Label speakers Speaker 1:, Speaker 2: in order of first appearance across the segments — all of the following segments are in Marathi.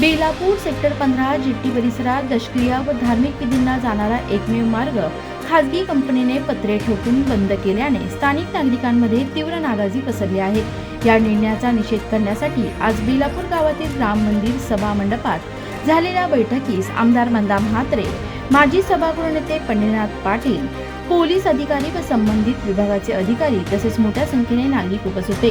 Speaker 1: बेलापूर सेक्टर पंधरा जेट्टी परिसरात दशक्रिया व धार्मिक विधींना जाणारा एकमेव मार्ग खासगी कंपनीने पत्रे ठोकून बंद केल्याने स्थानिक नागरिकांमध्ये तीव्र नाराजी पसरली आहे. या निर्णयाचा निषेध करण्यासाठी आज बेलापूर गावातील राम मंदिर सभा मंडपात झालेल्या बैठकीस आमदार मंदा म्हात्रे माजी सभागृह नेते पंढरीनाथ पाटील पोलीस अधिकारी व संबंधित विभागाचे अधिकारी तसेच मोठ्या संख्येने नागरिक उपस्थित होते.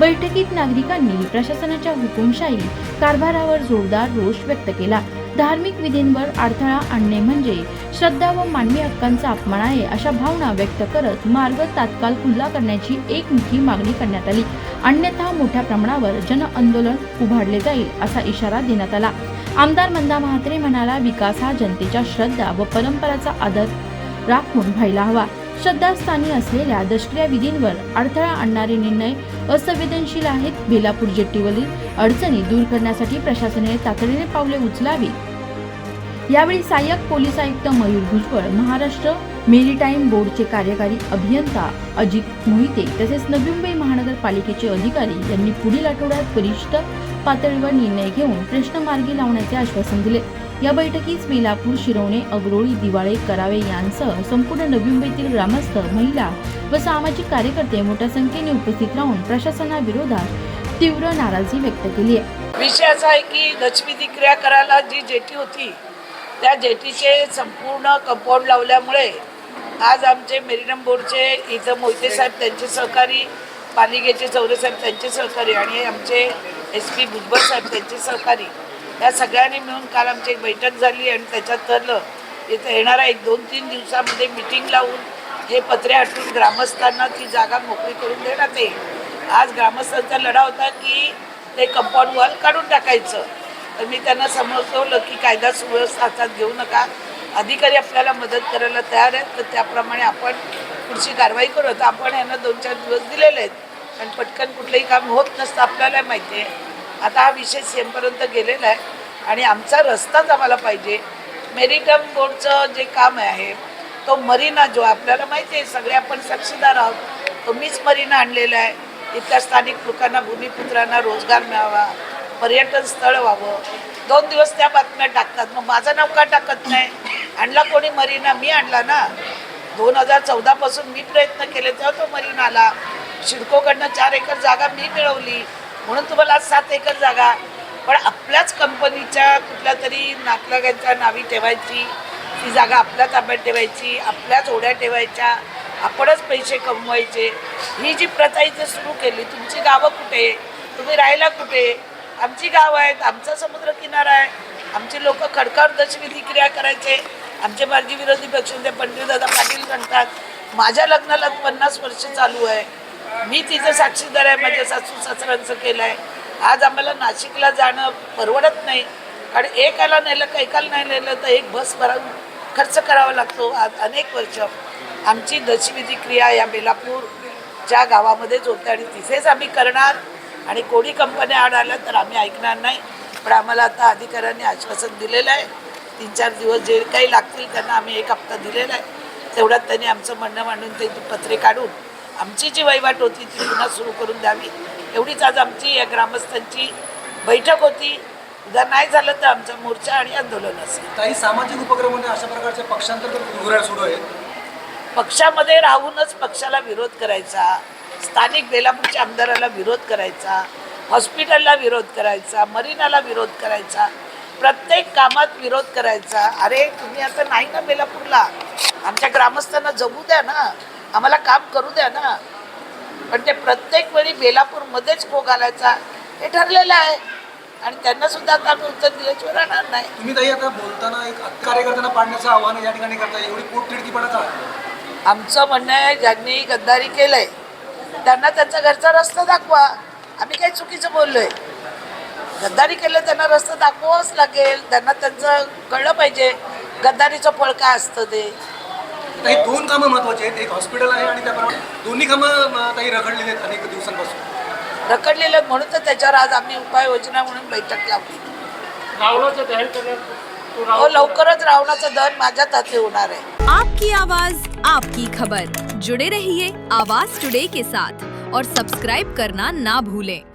Speaker 1: बैठकीत नागरिकांनी प्रशासनाच्या हुकुमशाही कारभारावर जोरदार रोष व्यक्त केला. धार्मिक विधींवर अडथळा आणणे म्हणजे श्रद्धा व मानवी हक्कांचा अपमान आहे अशा भावना व्यक्त करत मार्ग तात्काळ खुल्ला करण्याची एकमुखी मागणी करण्यात आली. अन्यथा मोठ्या प्रमाणावर जन आंदोलन उभारले जाईल असा इशारा देण्यात आला. आमदार मंदा म्हात्रे म्हणाला विकास हा जनतेच्या श्रद्धा व परंपराचा आदर राखून व्हायला हवा. श्रद्धास्थानी असलेल्या दशक्रिया विधींवर अडथळा आणणारे निर्णय असंवेदनशील आहेत बेलापूर जेट्टीवरील. अडचणी दूर करण्यासाठी प्रशासनाने तातडीने पावले उचलावी यावेळी सहाय्यक पोलीस आयुक्त मयूर भुजबळ महाराष्ट्र मेरीटाईम बोर्डचे कार्यकारी अभियंता अजित मोहिते तसेच नवी मुंबई महानगरपालिकेचे अधिकारी यांनी पुढील आठवड्यात वरिष्ठ पातळीवर निर्णय घेऊन प्रश्न मार्गी लावण्याचे आश्वासन दिले. या बैठकीस बेलापूर शिरवणे अग्रोळी दिवाळे करावे यांसह संपूर्ण नवी मुंबईतील ग्रामस्थ महिला व सामाजिक कार्यकर्ते मोठ्या संख्येने उपस्थित राहून प्रशासनाविरोधात तीव्र नाराजी व्यक्त केली आहे.
Speaker 2: विषय असा आहे की दशविधी क्रिया करायला जी जेटी होती त्या जेटीचे संपूर्ण कंपाऊंड लावल्यामुळे आज आमचे मेरिनम बोर्डचे इथं मोहिते साहेब त्यांचे सहकारी पालिकेचे चौरे साहेब त्यांचे सहकारी आणि आमचे एस पी भुजबळ साहेब त्यांचे सहकारी या सगळ्यांनी मिळून काल आमची एक बैठक झाली आणि त्याच्यात ठरलं इथं येणाऱ्या एक दोन तीन दिवसामध्ये मिटिंग लावून हे पत्रे हटवून ग्रामस्थांना ती जागा मोकळी करून देण्यात येईल. आज ग्रामस्थांचा लढा होता की ते कंपाऊंड वॉल काढून टाकायचं. तर मी त्यांना समजवलं की कायदा सुव्यवस्था हातात घेऊ नका. अधिकारी आपल्याला मदत करायला तयार आहेत तर त्याप्रमाणे आपण पुढची कारवाई करू. आता आपण यांना दोन चार दिवस दिलेले आहेत. आणि पटकन कुठलंही काम होत नसतं आपल्याला माहिती आहे. आता हा विषय सेमपर्यंत गेलेला आहे आणि आमचा रस्ताच आम्हाला पाहिजे. मेरिटम बोर्डचं जे काम आहे तो मरीना जो आपल्याला माहिती आहे सगळे आपण साक्षीदार आहोत. तो मीच मरीना आणलेला आहे. इथल्या स्थानिक लोकांना भूमिपुत्रांना रोजगार मिळावा पर्यटन स्थळ व्हावं. दोन दिवस त्या बातम्या टाकतात. मग माझं नाव का टाकत नाही? आणला कोणी मरीना? मी आणला ना? दोन हजार चौदापासून मी प्रयत्न केले तेव्हा तो मरीना आला. शिडकोकडनं चार एकर जागा मी मिळवली. म्हणून तुम्हाला सात एकर जागा पण आपल्याच कंपनीच्या कुठल्या तरी नातलगांच्या नावी ठेवायची ती जागा आपल्या ताब्यात ठेवायची आपल्याच ओढ्या ठेवायच्या आपणच पैसे कमवायचे. ही जी प्रथा इथे सुरू केली तुमची गावं कुठे? तुम्ही राहायला कुठे? आमची गाव आहेत आमचा समुद्र किनारा आहे. आमची लोक खडकावर दशविधी क्रिया करायचे. आमचे मार्गी विरोधी पक्षांचे पंडितदादा पाटील म्हणतात माझ्या लग्नाला पन्नास वर्ष चालू आहे. मी तिचं साक्षीदार आहे माझ्या सासू सासऱ्यांचं केलं आहे आज आम्हाला नाशिकला जाणं परवडत नाही. कारण एकाला नेलं का एकाला नाही नेलं तर एक बस भरावून खर्च करावा लागतो आज अनेक वर्ष. आमची दशविधी क्रिया या बेलापूरच्या गावामध्येच होते आणि तिथेच आम्ही करणार. आणि कोणी कंपन्या आड आल्या तर आम्ही ऐकणार नाही. पण आम्हाला आता अधिकाऱ्यांनी आश्वासन दिलेलं आहे. तीन चार दिवस जे काही लागतील त्यांना आम्ही एक हप्ता दिलेला आहे. तेवढ्यात त्यांनी आमचं म्हणणं मांडून ते पत्रे काढून आमची जी वहिवाट होती ती पुन्हा सुरू करून द्यावी. एवढीच आज आमची या ग्रामस्थांची बैठक होती. उद्या नाही झालं तर आमचा मोर्चा आणि आंदोलन असेल.
Speaker 3: काही सामाजिक उपक्रमाने अशा प्रकारचे पक्षांतर धोरण सुरू आहे
Speaker 2: पक्षामध्ये राहूनच पक्षाला विरोध करायचा स्थानिक बेलापूरच्या आमदाराला विरोध करायचा हॉस्पिटलला विरोध करायचा मरीनाला विरोध करायचा प्रत्येक कामात विरोध करायचा. अरे तुम्ही आता नाही ना बेलापूरला? आमच्या ग्रामस्थांना जगू द्या ना. आम्हाला काम करू द्या ना. पण ते प्रत्येक वेळी बेलापूरमध्येच खो घालायचा हे ठरलेलं आहे. आणि त्यांना सुद्धा आता आम्ही उत्तर दिल्याशिवाय राहणार नाही.
Speaker 3: तुम्ही ताई आता बोलताना एक कार्यकर्त्यांना पाडण्याचं आव्हान या ठिकाणी करताय एवढी पोटतिडकीपणा का
Speaker 2: आमचं म्हणणं आहे ज्यांनी गद्दारी केलंय त्यांना त्यांचा घरचा रस्ता दाखवा. आम्ही काही चुकीचं बोललोय. गद्दारी केलं त्यांना रस्ता दाखवावंच लागेल. त्यांना त्यांचं कळलं पाहिजे गद्दारीचं फळ काय असतं ते.
Speaker 3: काही दोन कामं महत्वाची आहेत. एक हॉस्पिटल आहे आणि त्याप्रमाणे दोन्ही कामं काही रखडलेली आहेत अनेक दिवसांपासून.
Speaker 2: रखडलेलं म्हणून तर त्याच्यावर आज आम्ही उपाययोजना म्हणून बैठक लावली.
Speaker 4: रावणाचं दहन करण्यात तो
Speaker 2: हो
Speaker 4: रावण
Speaker 2: लवकरच रावणाचं दहन माझ्याच हाती होणार आहे.
Speaker 5: आपकी आवाज आपकी खबर. जुड़े रहिए आवाज टुडे के साथ और सब्सक्राइब करना ना भूलें।